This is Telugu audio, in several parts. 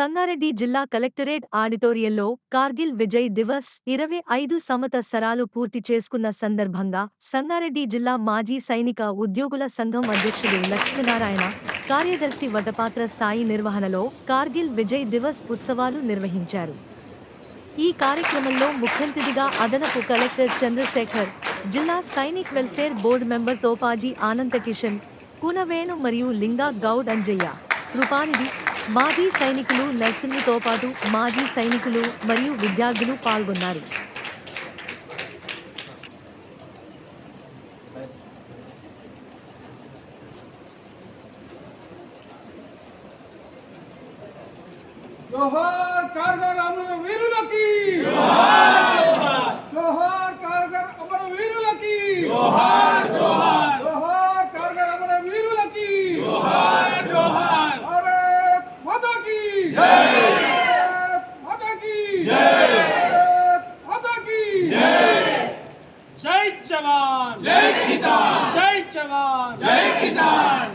సంగారెడ్డి జిల్లా కలెక్టరేట్ ఆడిటోరియంలో కార్గిల్ విజయ్ దివస్ ఇరవై ఐదు సంవత్సరాలు పూర్తి చేసుకున్న సందర్భంగా సంగారెడ్డి జిల్లా మాజీ సైనిక ఉద్యోగుల సంఘం అధ్యక్షుడు లక్ష్మీనారాయణ కార్యదర్శి వటపాత్ర సాయి నిర్వహణలో కార్గిల్ విజయ్ దివస్ ఉత్సవాలు నిర్వహించారు. ఈ కార్యక్రమంలో ముఖ్యంతిథిగా అదనపు కలెక్టర్ చంద్రశేఖర్ జిల్లా సైనిక్ వెల్ఫేర్ బోర్డు మెంబర్ తోపాజీ ఆనంద కిషన్ కూనవేణు మరియు లింగా గౌడ్ అంజయ్య కృపానిధి మాజీ సైనికులు నర్సింహుతో పాటు మాజీ సైనికులు మరియు విద్యార్థులు పాల్గొన్నారు. జోహార్ కార్గర్ అమర వీరులకి జోహార్ కార్గర్ అమర వీరులకి జోహార్ కార్గర్ అమర వీరులకి భారత్ మాతా కీ భారత్ మాతా కీ భారత్ మాతా కీ జై జవాన్ జై కిసాన్ జై జవాన్ జై కిసాన్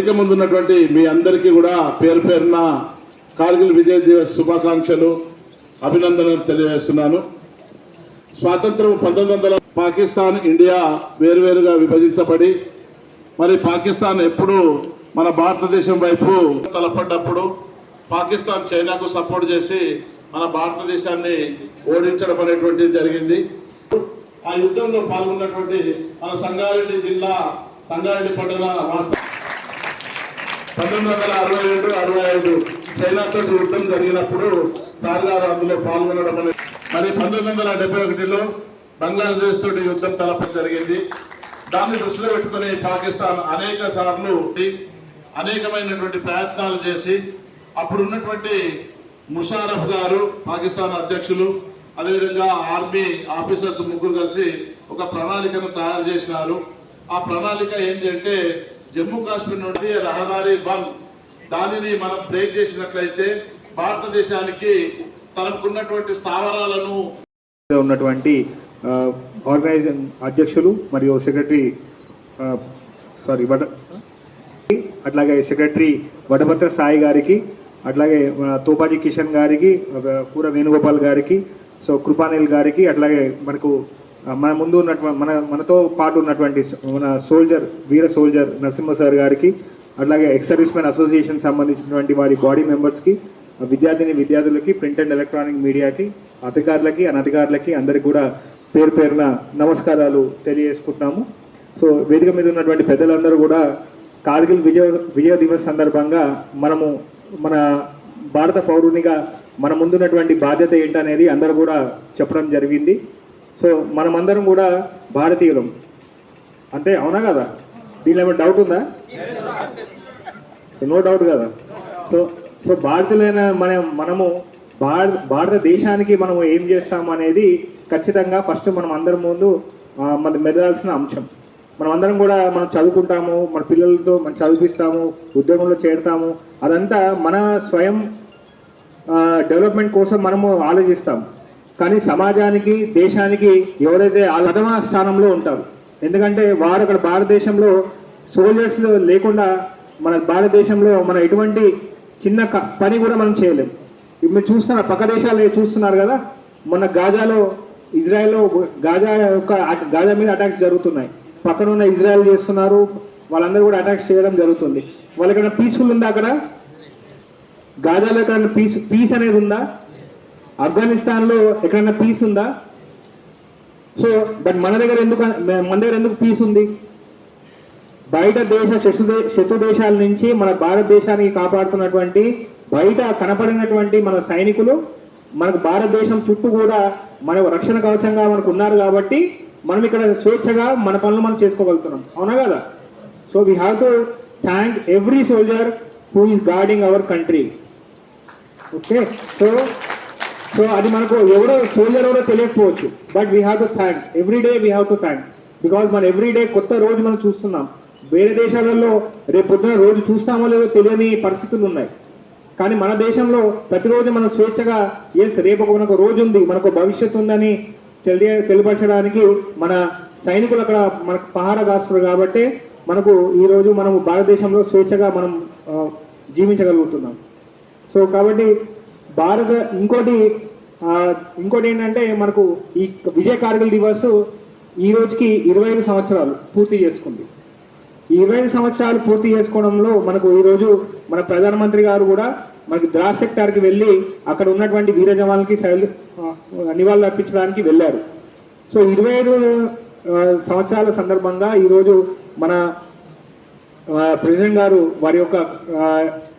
వేదిక ముందు ఉన్నటువంటి మీ అందరికీ కూడా పేరు పేరున కార్గిల్ విజయ్ దివస్ శుభాకాంక్షలు అభినందనలు తెలియజేస్తున్నాను. స్వాతంత్రం పంతొమ్మిది వందల పాకిస్తాన్ ఇండియా వేరువేరుగా విభజించబడి మరి పాకిస్తాన్ ఎప్పుడు మన భారతదేశం వైపు తలపడ్డప్పుడు పాకిస్తాన్ చైనాకు సపోర్ట్ చేసి మన భారతదేశాన్ని ఓడించడం అనేటువంటిది జరిగింది. ఆ యుద్ధంలో పాల్గొన్నటువంటి మన సంగారెడ్డి జిల్లా సంగారెడ్డి పట్టణ రాష్ట్ర పంతొమ్మిది వందల అరవై రెండు అరవై ఐదు చైనాతో యుద్ధం జరిగినప్పుడు సార్ గారు అందులో పాల్గొనడం అనేది మరి పంతొమ్మిది వందల డెబ్బై ఒకటిలో బంగ్లాదేశ్ తోటి యుద్ధం తలపడం జరిగింది. దాన్ని దృష్టిలో పెట్టుకుని పాకిస్తాన్ అనేక సార్లు అనేకమైనటువంటి ప్రయత్నాలు చేసి అప్పుడు ఉన్నటువంటి ముషారఫ్ గారు పాకిస్తాన్ అధ్యక్షులు అదేవిధంగా ఆర్మీ ఆఫీసర్స్ ముగ్గురు కలిసి ఒక ప్రణాళికను తయారు చేసినారు. ఆ ప్రణాళిక ఏంటంటే జమ్మూ కాశ్మీర్ నుండి రహదారి వన్ దానిని మనం బ్రేక్ చేసినట్లయితే భారతదేశానికి తనకున్నటువంటి స్థావరాలను ఉన్నటువంటి ఆ, ఆర్గనైజింగ్ అధ్యక్షులు మరియు సెక్రటరీ సారీ వడ అట్లాగే సెక్రటరీ వడభద్ర సాయి గారికి అట్లాగే మన తోపాజీ కిషన్ గారికి ఒక కూర వేణుగోపాల్ గారికి సో కృపానిల్ గారికి అట్లాగే మనకు మన ముందు ఉన్నటువంటి మన మనతో పాటు ఉన్నటువంటి మన soldier Veera soldier Narasimha sir గారికి అట్లాగే ఎక్స్ సర్వీస్ అసోసియేషన్ సంబంధించినటువంటి వారి బాడీ మెంబర్స్కి విద్యార్థిని విద్యార్థులకి ప్రింట్ అండ్ ఎలక్ట్రానిక్ మీడియాకి అధికారులకి అనధికారులకి అందరికి కూడా పేరు పేరున నమస్కారాలు తెలియజేసుకుంటున్నాము. సో వేదిక మీద ఉన్నటువంటి పెద్దలందరూ కూడా కార్గిల్ విజయ విజయ దివస్ సందర్భంగా మనము మన భారత పౌరునిగా మన ముందున్నటువంటి బాధ్యత ఏంటనేది అందరూ కూడా చెప్పడం జరిగింది. సో మనమందరం కూడా భారతీయులం. అంటే అవునా కదా? దీనిలో ఏమైనా డౌట్ ఉందా? నో డౌట్ కదా? సో సో భారతీయులైన మన మనము భారత భారతదేశానికి మనము ఏం చేస్తాము అనేది ఖచ్చితంగా ఫస్ట్ మనం అందరం ముందు మన మెదలాల్సిన అంశం. మనం అందరం కూడా మనం చదువుకుంటాము మన పిల్లలతో మనం చదివిస్తాము ఉద్యోగంలో చేరుతాము అదంతా మన స్వయం డెవలప్మెంట్ కోసం మనము ఆలోచిస్తాం కానీ సమాజానికి దేశానికి ఎవరైతే ఆ ప్రథమ స్థానంలో ఉంటారు ఎందుకంటే వారు అక్కడ భారతదేశంలో సోల్జర్స్ లేకుండా మన భారతదేశంలో మనం ఎటువంటి చిన్న క- పని కూడా మనం చేయలేం ఇప్పుడు మీరు చూస్తున్నారు పక్క దేశాలు చూస్తున్నారు కదా మొన్న గాజాలో ఇజ్రాయెల్లో గాజా యొక్క అట- గాజా మీద అటాక్స్ జరుగుతున్నాయి. పక్కన ఉన్న ఇజ్రాయెల్ చేస్తున్నారు వాళ్ళందరూ కూడా అటాక్స్ చేయడం జరుగుతుంది. వాళ్ళకన్నా పీస్ఫుల్ ఉందా అక్కడ? గాజాలో ఎక్కడ పీస్ పీస్ అనేది ఉందా? ఆఫ్ఘనిస్తాన్లో ఎక్కడన్నా పీస్ ఉందా? సో బట్ మన దగ్గర ఎందుకు మన దగ్గర ఎందుకు పీస్ ఉంది? బయట దేశ శత్రు శత్రు దేశాల నుంచి మన భారతదేశానికి కాపాడుతున్నటువంటి బయట కనపడినటువంటి మన సైనికులు మనకు భారతదేశం చుట్టూ కూడా మన రక్షణ కవచంగా మనకు ఉన్నారు కాబట్టి మనం ఇక్కడ స్వేచ్ఛగా మన పనులు మనం చేసుకోగలుగుతున్నాం. అవునా కదా? So we have to thank every soldier who is guarding our country okay so so అది మనకు ఎవరో సోల్జర్ ఎవరో తెలియకపోవచ్చు. But we have to thank every day we have to thank because మన ఎవ్రీ డే కొత్త రోజు మనం చూస్తున్నాం. వేరే దేశాలలో రేపు పొద్దున రోజు చూస్తామో లేదో తెలియని పరిస్థితులు ఉన్నాయి. కానీ మన దేశంలో ప్రతిరోజు మనం స్వేచ్ఛగా ఎస్ రేపు మనకు రోజు ఉంది మనకు భవిష్యత్తు ఉందని తెలియ తెలియపరచడానికి మన సైనికులు అక్కడ మనకు పహారా కాస్తున్నారు కాబట్టి మనకు ఈరోజు మనము భారతదేశంలో స్వేచ్ఛగా మనం జీవించగలుగుతున్నాం. సో కాబట్టి భారత ఇంకోటి ఇంకోటి ఏంటంటే మనకు ఈ విజయ కార్గిల్ దివస్ ఈ రోజుకి ఇరవై ఐదు సంవత్సరాలు పూర్తి చేసుకుంది. ఈ ఇరవై ఐదు సంవత్సరాలు పూర్తి చేసుకోవడంలో మనకు ఈరోజు మన ప్రధానమంత్రి గారు కూడా మనకి ద్రాస్ సెక్టార్కి వెళ్ళి అక్కడ ఉన్నటువంటి వీర జవాన్లకి శైలి నివాళులు అర్పించడానికి వెళ్ళారు. సో ఇరవై ఐదు సంవత్సరాల సందర్భంగా ఈరోజు మన ప్రెసిడెంట్ గారు వారి యొక్క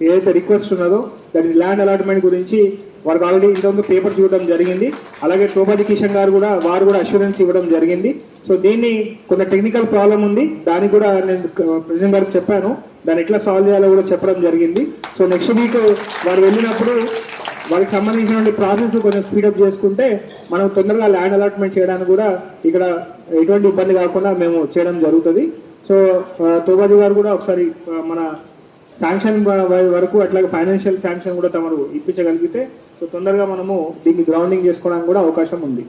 ఏదైతే రిక్వెస్ట్ ఉన్నదో దట్ ఇస్ ల్యాండ్ అలాట్మెంట్ గురించి వారికి ఆల్రెడీ ఇంతకుముందు పేపర్ చూడడం జరిగింది. అలాగే శోభాజీ కిషన్ గారు కూడా వారు కూడా అష్యూరెన్స్ ఇవ్వడం జరిగింది. సో దీన్ని కొంత టెక్నికల్ ప్రాబ్లం ఉంది. దానికి కూడా నేను ప్రెసిడెంట్ గారికి చెప్పాను. దాన్ని ఎట్లా సాల్వ్ చేయాలో కూడా చెప్పడం జరిగింది. సో నెక్స్ట్ వీక్ వారు వెళ్ళినప్పుడు వారికి సంబంధించినటువంటి ప్రాసెస్ కొంచెం స్పీడప్ చేసుకుంటే మనం తొందరగా ల్యాండ్ అలాట్మెంట్ చేయడానికి కూడా ఇక్కడ ఎటువంటి ఇబ్బంది కాకుండా మేము చేయడం జరుగుతుంది. సో ఆ, తోబాజీ గారు కూడా ఒకసారి మన శాంక్షన్ వరకు అట్లాగే ఫైనాన్షియల్ శాంక్షన్ కూడా తమరు ఇప్పించగలిగితే సో తొందరగా మనము దీన్ని గ్రౌండింగ్ చేసుకోవడానికి కూడా అవకాశం ఉంది.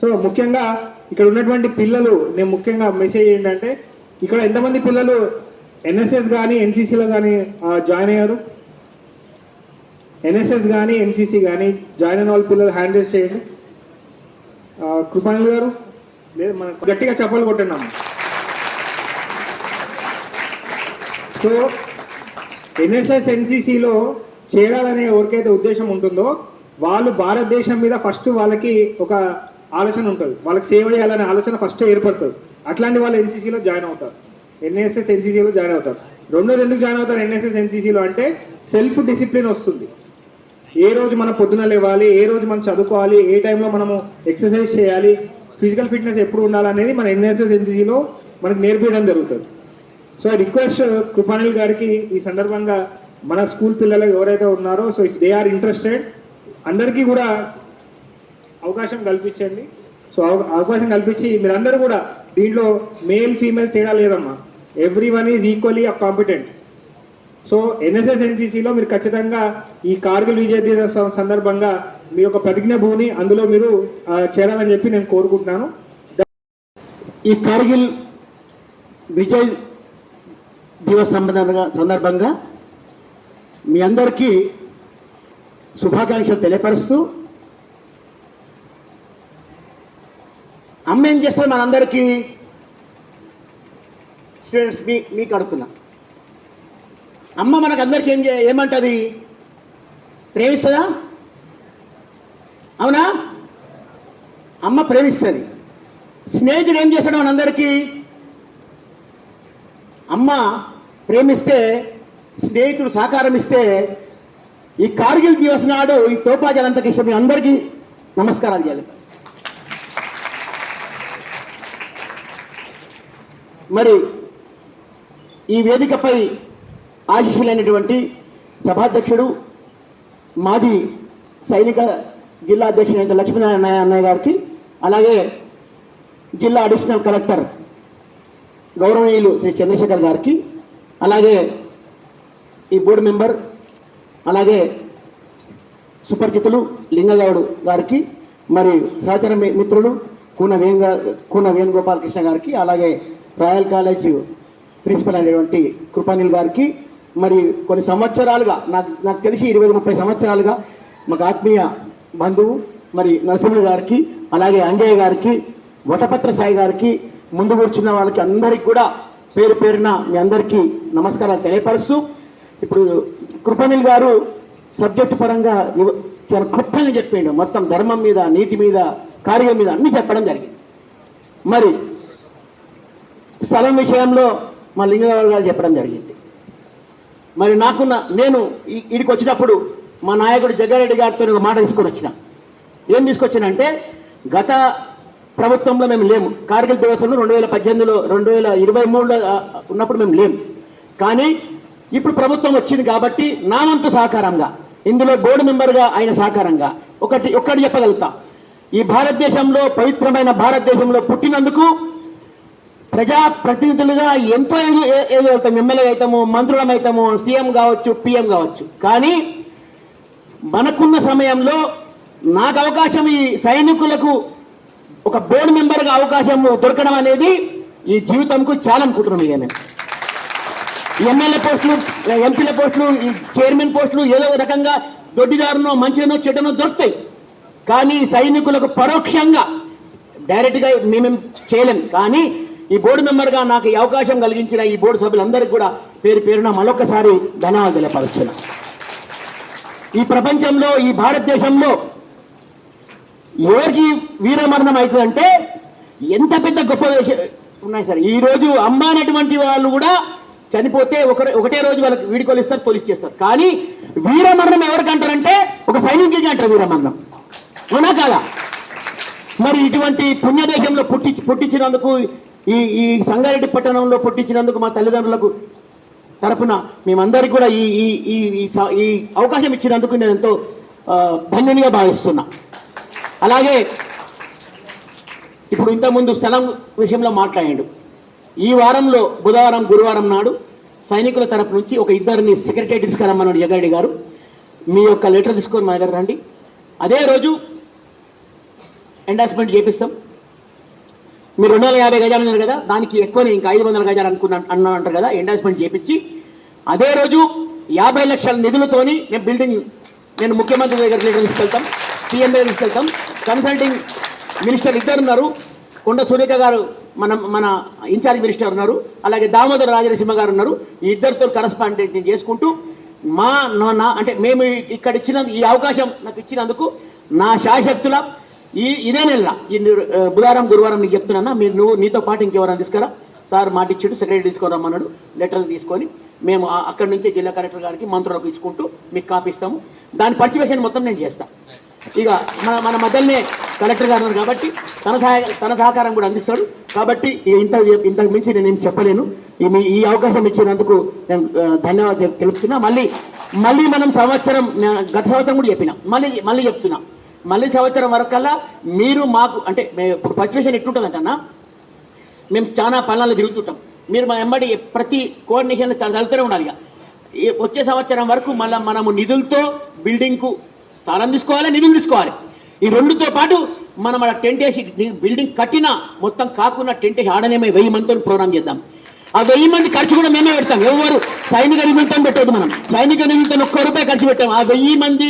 సో ముఖ్యంగా ఇక్కడ ఉన్నటువంటి పిల్లలు నేను ముఖ్యంగా మెసేజ్ ఏంటంటే ఇక్కడ ఎంతమంది పిల్లలు ఎన్ఎస్ఎస్ కానీ ఎన్సీసీలో కానీ జాయిన్ అయ్యారు? ఎన్ఎస్ఎస్ కానీ ఎన్సీసీ కానీ జాయిన్ అయిన వాళ్ళ పిల్లలు హ్యాండ్ చేయండి. కృపాణులు గారు? లేదు మనం గట్టిగా చెప్పలు కొట్టండి అమ్మ సో ఎన్ఎస్ఎస్ ఎన్సిసిలో చేరాలనే ఎవరికైతే ఉద్దేశం ఉంటుందో వాళ్ళు భారతదేశం మీద ఫస్ట్ వాళ్ళకి ఒక ఆలోచన ఉంటుంది. వాళ్ళకి సేవ చేయాలనే ఆలోచన ఫస్ట్ ఏర్పడుతుంది. అట్లాంటి వాళ్ళు ఎన్సీసీలో జాయిన్ అవుతారు. ఎన్ఎస్ఎస్ ఎన్సీసీలో జాయిన్ అవుతారు. రెండోది ఎందుకు జాయిన్ అవుతారు ఎన్ఎస్ఎస్ ఎన్సీసీలో అంటే సెల్ఫ్ డిసిప్లిన్ వస్తుంది. ఏ రోజు మనం పొద్దున లేవాలి ఏ రోజు మనం చదువుకోవాలి ఏ టైంలో మనము ఎక్సర్సైజ్ చేయాలి ఫిజికల్ ఫిట్నెస్ ఎప్పుడు ఉండాలనేది మన ఎన్ఎస్ఎస్ ఎన్సీసీలో మనకు నేర్పించడం జరుగుతుంది. సో రిక్వెస్ట్ కృపాణుల్ గారికి ఈ సందర్భంగా మన స్కూల్ పిల్లలు ఎవరైతే ఉన్నారో so if they are interested అందరికీ కూడా అవకాశం కల్పించండి. సో అవ- అవకాశం కల్పించి మీరందరూ కూడా దీంట్లో మేల్ ఫీమేల్ తేడా లేదమ్మా. Everyone is equally competent so NSS ఎన్సీసీలో మీరు ఖచ్చితంగా ఈ కార్గిల్ విజయ దినోత్సవం సందర్భంగా మీ యొక్క ప్రతిజ్ఞ భూని అందులో మీరు చేరాలని చెప్పి నేను కోరుకుంటున్నాను. ఈ కార్గిల్ విజయ్ దివస్ సంబంధంగా సందర్భంగా మీ అందరికీ శుభాకాంక్షలు తెలియపరుస్తూ అమ్మ ఏం చేస్తుంది? మనందరికీ స్టూడెంట్స్ మీ మీకు అడుగుతున్నా అమ్మ మనకు అందరికీ ఏం చే ఏమంటుంది? ప్రేమిస్తుందా? అవునా? అమ్మ ప్రేమిస్తుంది. స్నేహితుడు ఏం చేశాడు మనందరికీ అమ్మ ప్రేమిస్తే స్నేహితుడు సహకారం ఇస్తే ఈ కార్గిల్ దివస్ నాడు ఈ తోపాజీ అనంతకృష్ణ మీ అందరికీ నమస్కారాలు చేయాలి మరి ఈ వేదికపై ఆశీస్సులైనటువంటి సభాధ్యక్షుడు మాజీ సైనిక జిల్లా అధ్యక్షుడు లక్ష్మీనారాయణ అన్నయ్య గారికి అలాగే జిల్లా అడిషనల్ కలెక్టర్ గౌరవనీయులు శ్రీ చంద్రశేఖర్ గారికి అలాగే ఈ బోర్డు మెంబర్ అలాగే సుపరిచితులు లింగగౌడ్ గారికి మరి సహచర మిత్రులు కూన వేంగ కూన వేణుగోపాలకృష్ణ గారికి అలాగే రాయల్ కాలేజ్ ప్రిన్సిపల్ అనేటువంటి కృపానిల్ గారికి మరి కొన్ని సంవత్సరాలుగా నాకు నాకు తెలిసి ఇరవై ముప్పై సంవత్సరాలుగా మాకు ఆత్మీయ బంధువు మరి నరసింహుడు గారికి అలాగే అంజయ్య గారికి వటపత్ర సాయి గారికి ముందు కూర్చున్న వాళ్ళకి అందరికీ కూడా పేరు పేరున మీ అందరికీ నమస్కారాలు తెలియపరుస్తూ ఇప్పుడు కృపనిల్ గారు సబ్జెక్టు పరంగా ఇవ- చాలా క్లుప్తంగా చెప్పిండు మొత్తం ధర్మం మీద నీతి మీద కార్యం మీద అన్ని చెప్పడం జరిగింది. మరి స్థలం విషయంలో మా లింగరావు గారు చెప్పడం జరిగింది. మరి నాకున్న నేను ఇడికి వచ్చినప్పుడు మా నాయకుడు జగ్గారెడ్డి గారితో ఒక మాట తీసుకొని వచ్చిన. ఏం తీసుకొచ్చానంటే గత ప్రభుత్వంలో మేము లేము. కార్గిల్ దివసంలో రెండు వేల పద్దెనిమిదిలో రెండు వేల ఇరవై మూడులో ఉన్నప్పుడు మేము లేము. కానీ ఇప్పుడు ప్రభుత్వం వచ్చింది కాబట్టి నానంతు సహకారంగా ఇందులో బోర్డు మెంబర్గా ఆయన సహకారంగా ఒకటి ఒక్కటి చెప్పగలుగుతా. ఈ భారతదేశంలో పవిత్రమైన భారతదేశంలో పుట్టినందుకు ప్రజా ప్రతినిధులుగా ఎంతో ఎదు- ఎదుగుతాం ఎమ్మెల్యే అవుతాము మంత్రులం అవుతాము సీఎం కావచ్చు పిఎం కావచ్చు. కానీ మనకున్న సమయంలో నాకు అవకాశం ఈ సైనికులకు ఒక బోర్డు మెంబర్గా అవకాశం దొరకడం అనేది ఈ జీవితంకు చాలా అనుకుంటున్నాం ఇక నేను ఎమ్మెల్యే పోస్టులు ఎంపీల పోస్టులు ఈ చైర్మన్ పోస్టులు ఏదో రకంగా దొడ్డిదారునో మంచిదనో చెడ్డనో దొరుకుతాయి. కానీ సైనికులకు పరోక్షంగా డైరెక్ట్గా మేమేం చేయలేం. కానీ ఈ బోర్డు మెంబర్గా నాకు ఈ అవకాశం కలిగించిన ఈ బోర్డు సభ్యులందరికీ కూడా పేరు పేరున మరొకసారి ధన్యవాదాలు తెలియపరుస్తున్నాను ఈ ప్రపంచంలో ఈ భారతదేశంలో ఎవరికి వీరమరణం అవుతుందంటే ఎంత పెద్ద గొప్ప ఉన్నాయి సార్. ఈరోజు అమ్మ అనేటువంటి వాళ్ళు కూడా చనిపోతే ఒక ఒకటే రోజు వాళ్ళకి వీడికోలు ఇస్తారు తొలిచి చేస్తారు కానీ వీరమరణం ఎవరికి అంటారంటే ఒక సైనికుడికి అంటారు వీరమరణం. అవునా కాదా? మరి ఇటువంటి పుణ్యదేశంలో పుట్టి పుట్టించినందుకు ఈ ఈ సంగారెడ్డి పట్టణంలో పుట్టించినందుకు మా తల్లిదండ్రులకు తరపున మేమందరికీ కూడా ఈ ఈ ఈ ఈ ఈ అవకాశం ఇచ్చినందుకు నేను ఎంతో ధన్యునిగా భావిస్తున్నా. అలాగే ఇప్పుడు ఇంతకుముందు స్థలం విషయంలో మాట్లాడాడు. ఈ వారంలో బుధవారం గురువారం నాడు సైనికుల తరపు నుంచి ఒక ఇద్దరిని సెక్రటరీ తీసుకురమ్మన్నాడు జగారెడ్డి గారు. మీ యొక్క లెటర్ తీసుకొని మా దగ్గర రండి. అదే రోజు ఎండార్స్మెంట్ చేపిస్తాం. మీరు రెండు వందల యాభై గజాలు ఉన్నారు కదా దానికి ఎక్కువనే ఇంకా ఐదు వందల గజాలు అనుకున్నా అన్నా అంటారు కదా ఎండార్స్మెంట్ చేపించి అదే రోజు యాభై లక్షల నిధులతోని నేను బిల్డింగ్ నేను ముఖ్యమంత్రి దగ్గర తీసుకెళ్తాం. సిఎంఏ తీసుకెళ్తాం కన్సల్టింగ్ మినిస్టర్ ఇద్దరు ఉన్నారు. కొండ సురేఖ గారు మన మన ఇన్ఛార్జ్ మినిస్టర్ ఉన్నారు. అలాగే దామోదర రాజనసింహ గారు ఉన్నారు. ఈ ఇద్దరితో కరస్పాండెంట్ చేసుకుంటూ మా నా- అంటే మేము ఇక్కడ ఇచ్చిన ఈ అవకాశం నాకు ఇచ్చినందుకు నా శాశక్తుల ఈ ఇదే నెల ఈ బుధవారం గురువారం నీకు చెప్తున్నా మీరు నువ్వు నీతో పాటు ఇంకెవరైనా తీసుకురా. సార్ మాట ఇచ్చాడు సెక్రటరీ తీసుకురమ్మన్నాడు లెటర్ తీసుకొని మేము అక్కడి నుంచి జిల్లా కలెక్టర్ గారికి మంత్రులకు ఇచ్చుకుంటూ మీకు కాపిస్తాము దాని పర్చివేషన్ మొత్తం నేను చేస్తాను ఇక మన మన మధ్యనే కలెక్టర్ గారు ఉన్నారు కాబట్టి తన సహాయ తన సహకారం కూడా అందిస్తాడు. కాబట్టి ఇక ఇంత ఇంతకు మించి నేను చెప్పలేను. ఈ మీ ఈ అవకాశం ఇచ్చినందుకు నేను ధన్యవాదాలు తెలుపుతున్నా. మళ్ళీ మళ్ళీ మనం సంవత్సరం గత సంవత్సరం కూడా చెప్పినా. మళ్ళీ మళ్ళీ చెప్తున్నా. మళ్ళీ సంవత్సరం వరకల్లా మీరు మాకు అంటే ఇప్పుడు పర్చివేషన్ ఎట్లుంటుందంటన్నా మేము చాలా పనులలో తిరుగుతుంటాం. మీరు మా వెంబడి ప్రతి కోఆర్డినేషన్ తలుతూనే ఉండాలి ఇక. ఈ వచ్చే సంవత్సరం వరకు మళ్ళీ మనము నిధులతో బిల్డింగ్కు స్థానం తీసుకోవాలి నిధులు తీసుకోవాలి. ఈ రెండుతో పాటు మనం ఆ టెంట్ వేసి బిల్డింగ్ కట్టినా మొత్తం కాకుండా టెంట్ వేసి ఆడనేమో వెయ్యి మందితో ప్రోగ్రామ్ చేద్దాం. ఆ వెయ్యి మంది ఖర్చు కూడా మేమే పెడతాం. ఎవరు సైనిక నిమిత్తం పెట్టదు మనం. సైనిక నిమిత్తం ఒక్క రూపాయి ఖర్చు పెట్టాం. ఆ వెయ్యి మంది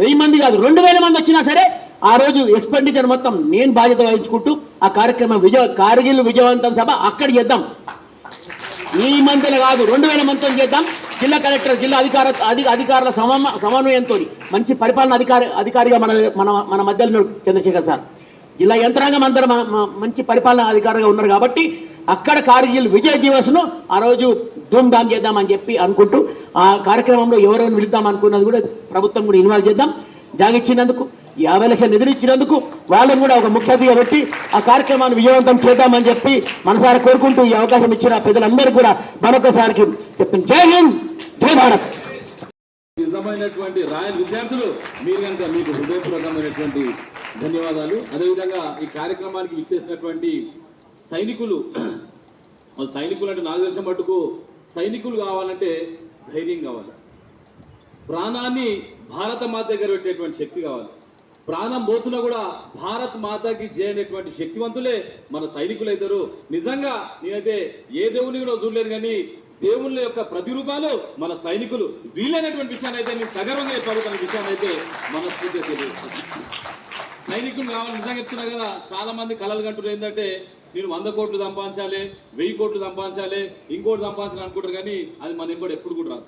వెయ్యి మంది కాదు రెండు వేల మంది వచ్చినా సరే ఆ రోజు ఎక్స్పెండిచర్ మొత్తం నేను బాధ్యత వహించుకుంటూ ఆ కార్యక్రమం విజయ కార్గిల్ విజయవంతం సభ అక్కడ చేద్దాం. ఈ మంత్రులు కాదు రెండు వేల మంత్రులు చేద్దాం. జిల్లా కలెక్టర్ జిల్లా అధికార అధిక అధికారుల సమమ సమన్వయంతో మంచి పరిపాలన అధికారి అధికారిగా మన మన మన మధ్యలో చంద్రశేఖర్ సార్. జిల్లా యంత్రాంగం అందరూ మంచి పరిపాలన అధికారిగా ఉన్నారు కాబట్టి అక్కడ కార్గిల్ విజయ దివస్ను ఆ రోజు ధూమ్ధామ్ చేద్దామని చెప్పి అనుకుంటూ ఆ కార్యక్రమంలో ఎవరెవరు పిలుద్దాం అనుకున్నది కూడా ప్రభుత్వం కూడా ఇన్వాల్వ్ చేద్దాం. జాగిచ్చినందుకు యాభై లక్షలు నిధులు ఇచ్చినందుకు వాళ్ళని కూడా ఒక ముఖ్యతిగా పెట్టి ఆ కార్యక్రమాన్ని విజయవంతం చేద్దామని చెప్పి మనసారి కోరుకుంటూ ఈ అవకాశం ఇచ్చిన ప్రజలందరూ కూడా మరొకసారికి చెప్పిన జై హింద్ జై భారత్. నిజమైనటువంటి రాయల్ విద్యార్థులు మీరు కనుక మీకు హృదయపూర్వకమైనటువంటి ధన్యవాదాలు. అదేవిధంగా ఈ కార్యక్రమానికి ఇచ్చేసినటువంటి సైనికులు వాళ్ళు సైనికులు అంటే నాకు తెలిసిన మటుకు సైనికులు కావాలంటే ధైర్యం కావాలి. ప్రాణాన్ని భారత మాత దగ్గర పెట్టేటువంటి శక్తి కావాలి. ప్రాణం పోతున్నా కూడా భారత్ మాతకి చేయనటువంటి శక్తివంతులే మన సైనికులు నిజంగా నేనైతే ఏ దేవుని కూడా చూడలేను కానీ దేవుళ్ళ యొక్క ప్రతిరూపాలు మన సైనికులు వీలైనటువంటి విషయాన్ని అయితే నేను సగర్వంగా చెప్పగలుగుతున్న విషయాన్ని అయితే మనస్ఫూర్తిగా తెలియజేస్తున్నాను. సైనికులు కావాలి నిజంగా చెప్తున్నా కదా చాలా మంది కలలు కంటున్నారు ఏంటంటే నేను వంద కోట్లు సంపాదించాలి వెయ్యి కోట్లు సంపాదించాలి ఇంకోటి సంపాదించాలి అనుకుంటారు కానీ అది మన ఇంకోటి ఎప్పుడు కూడా రాదు.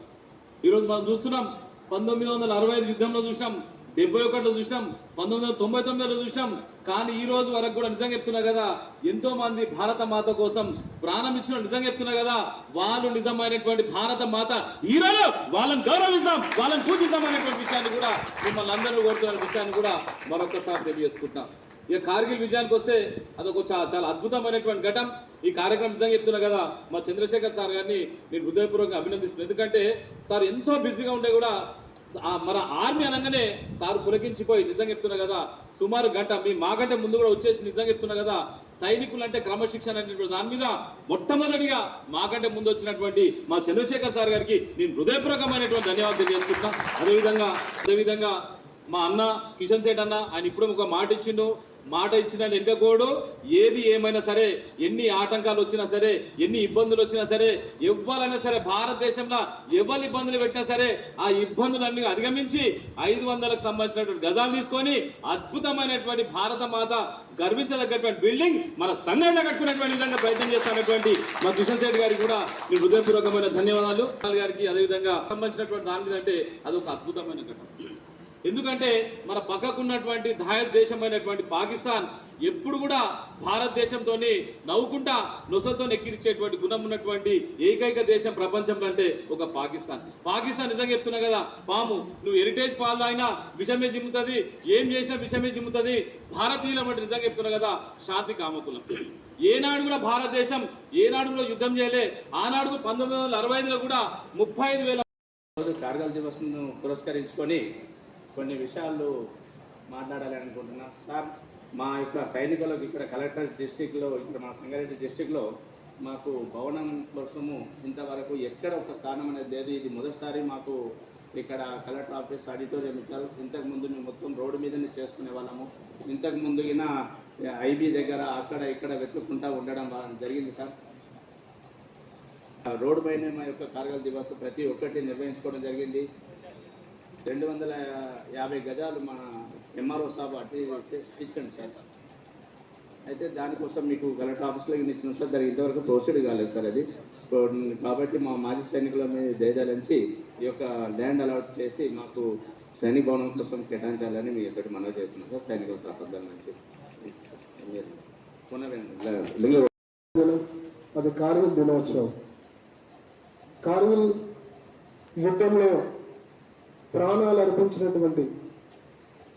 ఈరోజు మనం చూస్తున్నాం పంతొమ్మిది వందల అరవై ఐదు యుద్ధంలో చూసినాం డెబ్బై ఒకటిలో చూసినాం పంతొమ్మిది వందల తొంభై తొమ్మిదిలో చూసినాం. కానీ ఈ రోజు వరకు కూడా నిజంగా చెప్తున్నా కదా ఎంతో మంది భారత మాత కోసం ప్రాణం ఇచ్చిన నిజంగా చెప్తున్నా కదా వాళ్ళు నిజమైనటువంటి భారత మాత ఈ రోజు వాళ్ళని గౌరవిస్తాం వాళ్ళని పూజిద్దాం అనేటువంటి విషయాన్ని కూడా మిమ్మల్ని అందరూ కోరుతున్న విషయాన్ని కూడా మరొకసారి తెలియజేసుకుంటాం. ఇక కార్గిల్ విజయానికి వస్తే అదొక చాలా అద్భుతమైనటువంటి ఘటం. ఈ కార్యక్రమం నిజంగా చెప్తున్నా కదా మా చంద్రశేఖర్ సార్ గారిని నేను హృదయపూర్వకంగా అభినందిస్తున్నాను. ఎందుకంటే సార్ ఎంతో బిజీగా ఉండే కూడా మన ఆర్మీ అనగానే సార్ పులకించిపోయి నిజంగా చెప్తున్నా కదా సుమారు గంట మీ మాకంటే ముందు కూడా వచ్చేసి నిజంగా చెప్తున్నా కదా సైనికులు అంటే క్రమశిక్షణ అనేటువంటి దాని మీద మొట్టమొదటిగా మాకంటే ముందు వచ్చినటువంటి మా చంద్రశేఖర్ సార్ గారికి నేను హృదయపూర్వకమైనటువంటి ధన్యవాదాలు తెలియజేసుకుంటున్నా. అదేవిధంగా అదేవిధంగా మా అన్న కిషన్ సేట్ అన్న ఆయన ఇప్పుడు ఒక మాట ఇచ్చిండు. మాట ఇచ్చిన వెనుకపోడు ఏది ఏమైనా సరే ఎన్ని ఆటంకాలు వచ్చినా సరే ఎన్ని ఇబ్బందులు వచ్చినా సరే ఎవ్వరైనా సరే భారతదేశంలో ఎవరి ఇబ్బందులు పెట్టినా సరే ఆ ఇబ్బందులన్నీ అధిగమించి ఐదు వందలకు సంబంధించినటువంటి గజాలు తీసుకొని అద్భుతమైనటువంటి భారత మాత గర్వించదగ్గటువంటి బిల్డింగ్ మన సంఘటన కట్టుకునేటువంటి విధంగా ప్రయత్నం చేస్తున్నటువంటి మా కిషన్ రెడ్డి గారికి కూడా మీ హృదయపూర్వకమైన ధన్యవాదాలు. గారికి అదేవిధంగా సంబంధించినటువంటి దాని మీద అంటే అది ఒక అద్భుతమైన ఘటన. ఎందుకంటే మన పక్కకున్నటువంటి దాయ దేశమైనటువంటి పాకిస్తాన్ ఎప్పుడు కూడా భారతదేశంతో నవ్వుకుంటా నొసలతో ఎక్కిరిచేటువంటి గుణం ఉన్నటువంటి ఏకైక దేశం ప్రపంచంలో అంటే ఒక పాకిస్తాన్. పాకిస్తాన్ నిజంగా చెప్తున్నా కదా పాము నువ్వు హెరిటేజ్ పాలు అయినా విషమే జిమ్ముతుంది ఏం చేసినా విషమే జిమ్ముతుంది భారతీయుల అంటే నిజంగా చెప్తున్నా కదా శాంతి కామకులం. ఏనాడు కూడా భారతదేశం ఏనాడు కూడా యుద్ధం చేయలే ఆనాడు పంతొమ్మిది వందల అరవై ఐదులో కూడా ముప్పై ఐదు వేల రోజు కార్గిల్ దివస్ను పురస్కరించుకొని కొన్ని విషయాలు మాట్లాడాలి అనుకుంటున్నాను సార్ మా యొక్క సైనికులకు ఇక్కడ కలెక్టర్ డిస్టిక్లో ఇక్కడ మా సంగారెడ్డి డిస్టిక్లో మాకు భవనం కోసము ఇంతవరకు ఎక్కడ ఒక స్థానం అనేది లేదు. ఇది మొదటిసారి మాకు ఇక్కడ కలెక్టర్ ఆఫీస్ ఆడిటోరియం ఇచ్చారు. ఇంతకుముందు మేము మొత్తం రోడ్డు మీదనే చేసుకునే వాళ్ళము. ఇంతకు ఐబీ దగ్గర అక్కడ ఇక్కడ వెతుక్కుంటూ ఉండడం జరిగింది సార్. ఆ రోడ్డు పైన మా యొక్క కార్గిల్ దివస్ ప్రతి ఒక్కటి నిర్వహించుకోవడం జరిగింది. రెండు వందల యాభై గజాలు మన ఎంఆర్ఓ సాబ్ అట్టి ఇచ్చండి సార్. అయితే దానికోసం మీకు కలెక్టర్ ఆఫీస్లో ఇచ్చిన సార్ దానికి ఇంతవరకు ప్రొసీడ్ కాలేదు సార్ అది. కాబట్టి మా మాజీ సైనికుల మీద దయదలించి ఈ యొక్క ల్యాండ్ అలాట్ చేసి మాకు సైనిక భవనం కోసం కేటాయించాలని మీ ఇద్దరు మనవి చేస్తున్నాం సార్ సైనికుల తప్పదాల నుంచి. పునః అది కార్గిల్ దినోత్సవం. కార్గిల్ యుద్ధంలో ప్రాణాలు అర్పించినటువంటి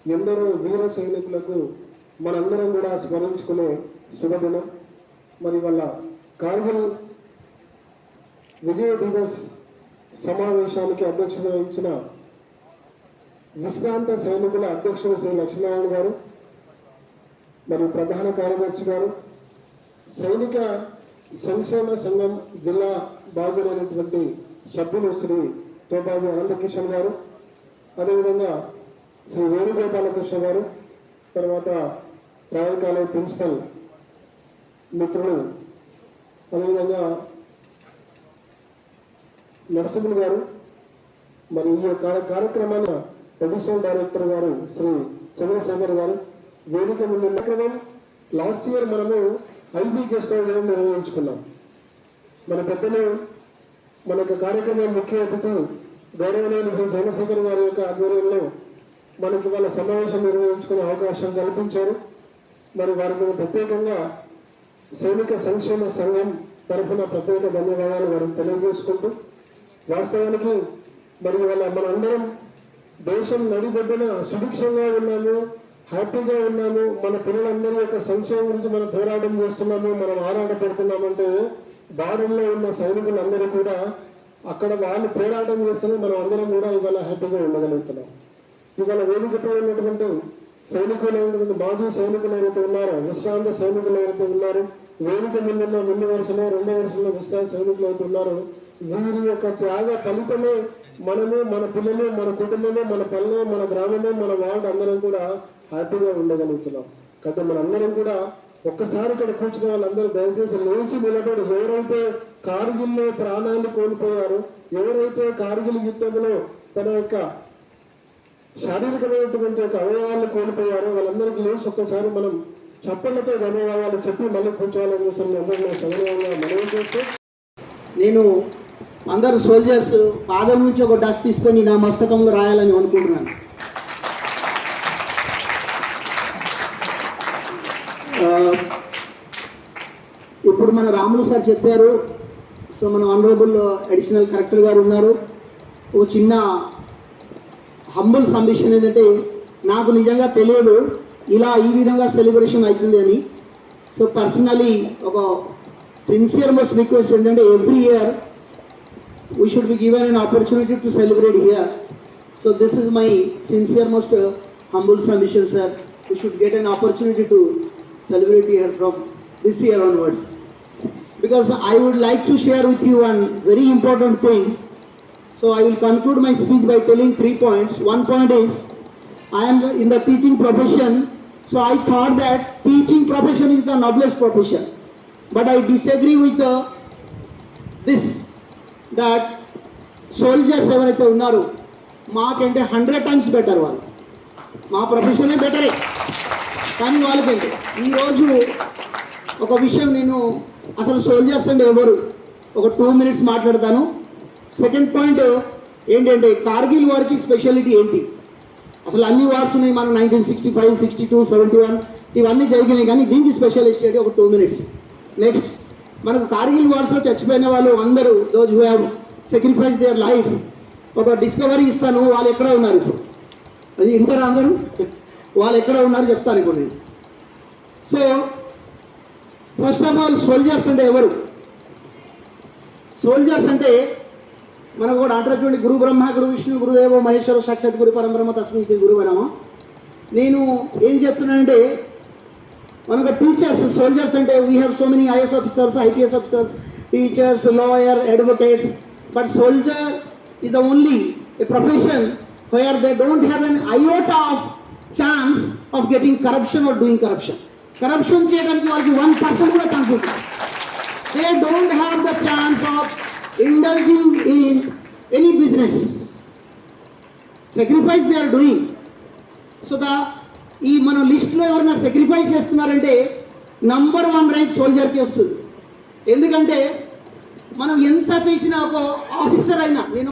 ఎందరో వీర సైనికులకు మనందరం కూడా స్మరించుకునే శుభదినం. మరి వాళ్ళ కార్గిల్ విజయ దివస్ సమావేశానికి అధ్యక్షత వహించిన విశ్రాంత సైనికుల అధ్యక్షుడు శ్రీ లక్ష్మీనారాయణ గారు మరియు ప్రధాన కార్యదర్శి గారు సైనిక సంక్షేమ సంఘం జిల్లా బాధ్యులైనటువంటి సభ్యులు శ్రీ తోటాజీ అనంతకిషన్ గారు అదేవిధంగా శ్రీ వేణుగోపాలకృష్ణ గారు తర్వాత రాయల్ కాలేజ్ ప్రిన్సిపల్ మిత్రులు అదేవిధంగా నరసింహులు గారు మరి ఈ యొక్క కార్యక్రమాన్ని అడిషనల్ డైరెక్టర్ గారు శ్రీ చంద్రశేఖర్ గారు వేదిక ముందు కార్యక్రమం లాస్ట్ ఇయర్ మనము ఐబీ గెస్ట్ హౌస్ నిర్వహించుకున్నాం. మన పెద్దలు మన యొక్క కార్యక్రమం ముఖ్య అతిథి గౌరవనీయులు శ్రీ చంద్రశేఖర్ గారి యొక్క ఆధ్వర్యంలో మనకి వాళ్ళ సమావేశం నిర్వహించుకునే అవకాశం కల్పించారు. మరి వారికి ప్రత్యేకంగా సైనిక సంక్షేమ సంఘం తరఫున ప్రత్యేక ధన్యవాదాలు వారికి తెలియజేసుకుంటూ వాస్తవానికి మరి వాళ్ళ మనందరం దేశం నడిబొడ్డున సుభిక్షంగా ఉన్నాము హ్యాపీగా ఉన్నాము మన పిల్లలందరి యొక్క సంక్షేమం గురించి మనం పోరాటం చేస్తున్నాము మనం ఆరాటపడుతున్నామంటే బార్డర్లో ఉన్న సైనికులందరూ కూడా అక్కడ వాళ్ళు పోరాటం చేస్తేనే మనం అందరం కూడా ఇవాళ హ్యాపీగా ఉండగలుగుతున్నాం. ఇవాళ వేదికపై ఉన్నటువంటి సైనికులు మాజీ సైనికులు ఎవరైతే ఉన్నారో విశ్రాంత సైనికులు ఎవరైతే ఉన్నారో వేదిక ముందున్న ముందు వరుసలో రెండో వరుసలో విశ్రాంత సైనికులు అయితే ఉన్నారో వీరి యొక్క త్యాగ ఫలితమే మనము మన పిల్లలు మన కుటుంబమే మన పల్లె మన గ్రామమే మన వార్డు అందరం కూడా హ్యాపీగా ఉండగలుగుతున్నాం. కాబట్టి మనందరం కూడా ఒక్కసారి ఇక్కడ కూర్చున్న వాళ్ళందరూ దయచేసి లేచి నిలబడి ఎవరైతే కార్గిల్లో ప్రాణాలు కోల్పోయారు. ఎవరైతే కార్గిల్ యుద్ధంలో తన యొక్క శారీరకమైనటువంటి ఒక అవయవాలను కోల్పోయారో వాళ్ళందరికీ లేచి ఒక్కసారి మనం చప్పళ్ళతో ధన్యవాదాలు చెప్పి మళ్ళీ కూర్చోవాలని కోసం అందరినీ సగౌరవంగా మనవి చేస్తూ నేను అందరు సోల్జర్స్ పాదం నుంచి ఒక డస్ట్ తీసుకొని నా మస్తకంలో రాయాలని అనుకుంటున్నాను. ఇప్పుడు మన రాములు సార్ చెప్పారు సో మన ఆనరబుల్ అడిషనల్ కలెక్టర్ గారు ఉన్నారు. ఒక చిన్న హంబుల్ సంబిషన్ ఏంటంటే నాకు నిజంగా తెలియదు ఇలా ఈ విధంగా సెలబ్రేషన్ అవుతుంది అని. సో పర్సనలీ ఒక సిన్సియర్ మోస్ట్ రిక్వెస్ట్ ఏంటంటే every year we should be given an opportunity to celebrate here so this is my sincere most humble submission sir we should get an opportunity to celebrate here from this year onwards Because I would like to share with you one very important thing. So I will conclude my speech by telling three points. One point is, I am in the teaching profession So I thought that teaching profession is the noblest profession. But I disagree with uh, this that soldiers ఎవరైతే ఉన్నారో మాకంటే హండ్రెడ్ టైమ్స్ బెటర్ వాళ్ళు మా ప్రొఫెషనే బెటరే కానీ వాళ్ళకంటే ఈరోజు ఒక విషయం నేను అసలు సోల్జర్స్ అంటే ఎవరు ఒక టూ మినిట్స్ మాట్లాడతాను. సెకండ్ పాయింట్ ఏంటంటే కార్గిల్ వార్కి స్పెషాలిటీ ఏంటి? అసలు అన్ని వార్స్ ఉన్నాయి మన nineteen sixty five sixty two seventy one ఇవన్నీ జరిగినాయి కానీ దీనికి స్పెషలిస్ట్ ఏంటి? ఒక టూ మినిట్స్ నెక్స్ట్ మనకు కార్గిల్ వార్స్లో చచ్చిపోయిన వాళ్ళు అందరూ those who have sacrifice their life ఒక డిస్కవరీ ఇస్తాను. వాళ్ళు ఎక్కడ ఉన్నారు ఇప్పుడు? అది ఇంటర్ అందరూ? వాళ్ళు ఎక్కడ ఉన్నారు చెప్తాను ఇప్పుడు నేను so first of all soldiers అంటే ఎవరు? సోల్జర్స్ అంటే మనకు కూడా అంటారు చూడండి గురు బ్రహ్మ గురు విష్ణు గురుదేవ మహేశ్వర సాక్షాత్ గురు పరంబ్రహ్మ తస్మీ శ్రీ గురు మనము. నేను ఏం చెప్తున్నానంటే మనకు టీచర్స్ సోల్జర్స్ అంటే we have so many IS officers IPS officers teachers lawyer advocates but soldier is the only a profession where they don't have an iota of chance of getting corruption or doing corruption corruption చేయడానికి వాళ్ళకి వన్ పర్సెంట్ కూడా chances they don't have the chance of indulging in any business Sacrifice they are doing so the ఈ మన లిస్ట్లో ఎవరైనా సాక్రిఫైస్ చేస్తున్నారంటే నంబర్ వన్ ర్యాంక్ సోల్జర్కి వస్తుంది. ఎందుకంటే మనం ఎంత చేసినా ఒక ఆఫీసర్ అయినా నేను